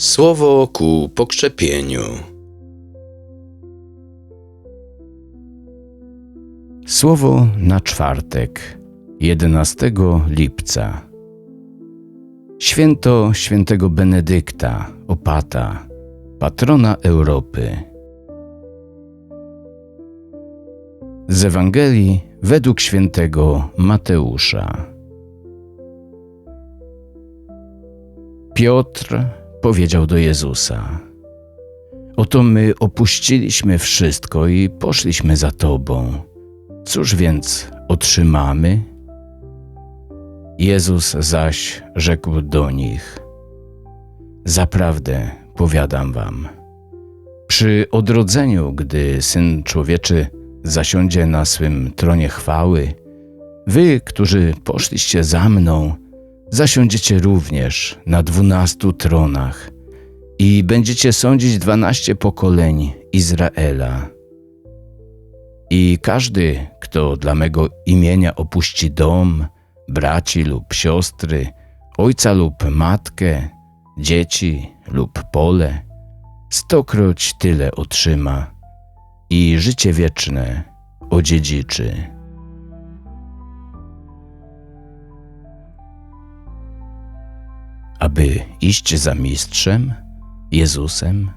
Słowo ku pokrzepieniu. Słowo na czwartek, 11 lipca. Święto świętego Benedykta, opata, patrona Europy. Z Ewangelii według świętego Mateusza. Piotr powiedział do Jezusa: Oto my opuściliśmy wszystko i poszliśmy za Tobą. Cóż więc otrzymamy? Jezus zaś rzekł do nich: Zaprawdę powiadam wam, przy odrodzeniu, gdy syn człowieczy zasiądzie na swym tronie chwały, wy, którzy poszliście za mną, zasiądziecie również na dwunastu tronach i będziecie sądzić dwanaście pokoleń Izraela. I każdy, kto dla mego imienia opuści dom, braci lub siostry, ojca lub matkę, dzieci lub pole, stokroć tyle otrzyma i życie wieczne odziedziczy. Aby iść za mistrzem, Jezusem,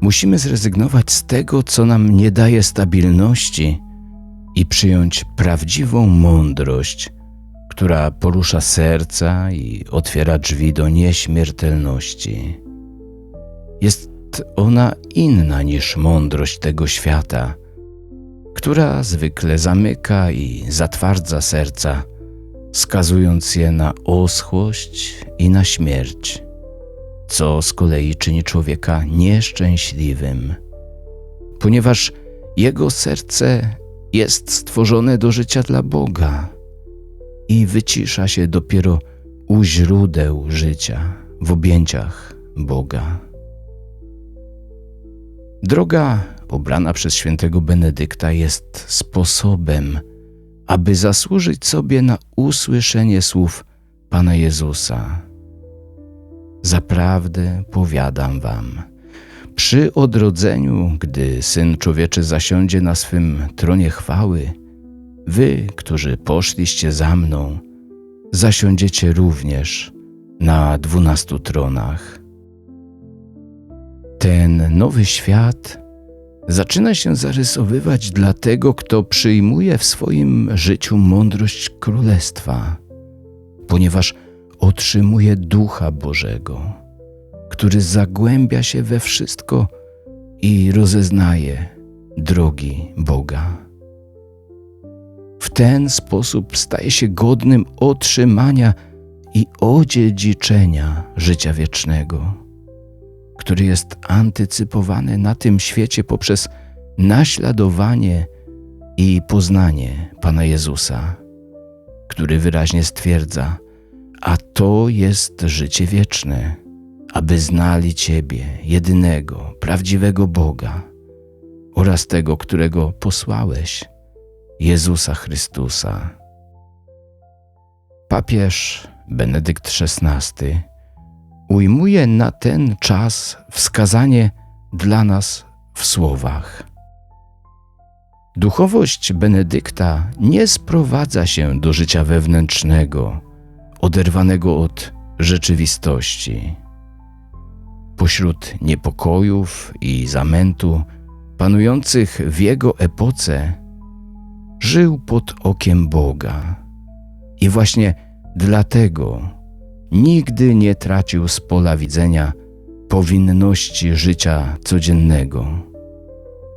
musimy zrezygnować z tego, co nam nie daje stabilności i przyjąć prawdziwą mądrość, która porusza serca i otwiera drzwi do nieśmiertelności. Jest ona inna niż mądrość tego świata, która zwykle zamyka i zatwardza serca, skazując je na oschłość i na śmierć co z kolei czyni człowieka nieszczęśliwym, ponieważ jego serce jest stworzone do życia dla Boga i wycisza się dopiero u źródeł życia w objęciach Boga. Droga obrana przez świętego Benedykta jest sposobem, aby zasłużyć sobie na usłyszenie słów Pana Jezusa Zaprawdę powiadam wam, przy odrodzeniu, gdy Syn Człowieczy zasiądzie na swym tronie chwały, wy, którzy poszliście za mną, zasiądziecie również na dwunastu tronach. Ten nowy świat zaczyna się zarysowywać dla tego, kto przyjmuje w swoim życiu mądrość królestwa, ponieważ otrzymuje Ducha Bożego, który zagłębia się we wszystko i rozeznaje drogi Boga. W ten sposób staje się godnym otrzymania i odziedziczenia życia wiecznego, który jest antycypowany na tym świecie poprzez naśladowanie i poznanie Pana Jezusa, który wyraźnie stwierdza, a to jest życie wieczne, aby znali Ciebie, jedynego, prawdziwego Boga oraz tego, którego posłałeś, Jezusa Chrystusa. Papież Benedykt XVI ujmuje na ten czas wskazanie dla nas w słowach. Duchowość Benedykta nie sprowadza się do życia wewnętrznego, oderwanego od rzeczywistości. Pośród niepokojów i zamętu panujących w jego epoce, żył pod okiem Boga i właśnie dlatego nigdy nie tracił z pola widzenia powinności życia codziennego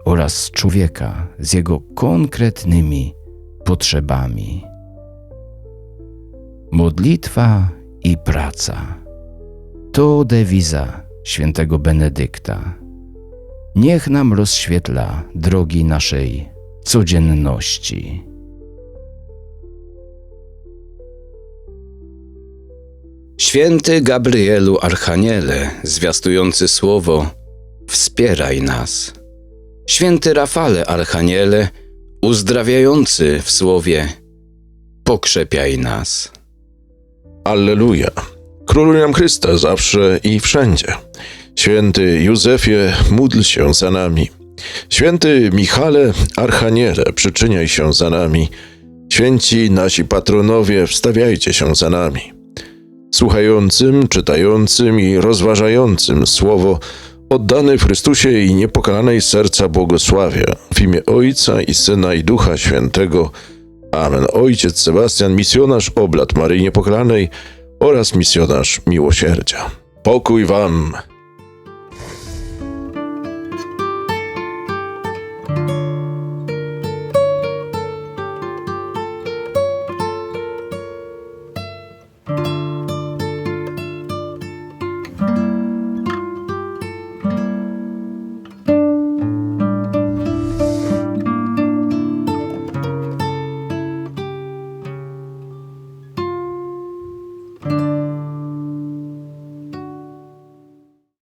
oraz człowieka z jego konkretnymi potrzebami. Modlitwa i praca to dewiza świętego Benedykta. Niech nam rozświetla drogi naszej codzienności. Święty Gabrielu Archaniele, zwiastujący słowo, wspieraj nas. Święty Rafale Archaniele, uzdrawiający w słowie, pokrzepiaj nas. Alleluja. Króluj nam Chrysta zawsze i wszędzie. Święty Józefie, módl się za nami. Święty Michale, Archaniele, przyczyniaj się za nami. Święci nasi patronowie, wstawiajcie się za nami. Słuchającym, czytającym i rozważającym słowo oddany w Chrystusie i niepokalanej serca błogosławie w imię Ojca i Syna i Ducha Świętego. Amen. Ojciec Sebastian, misjonarz oblat Maryi Niepokalanej oraz misjonarz miłosierdzia. Pokój wam!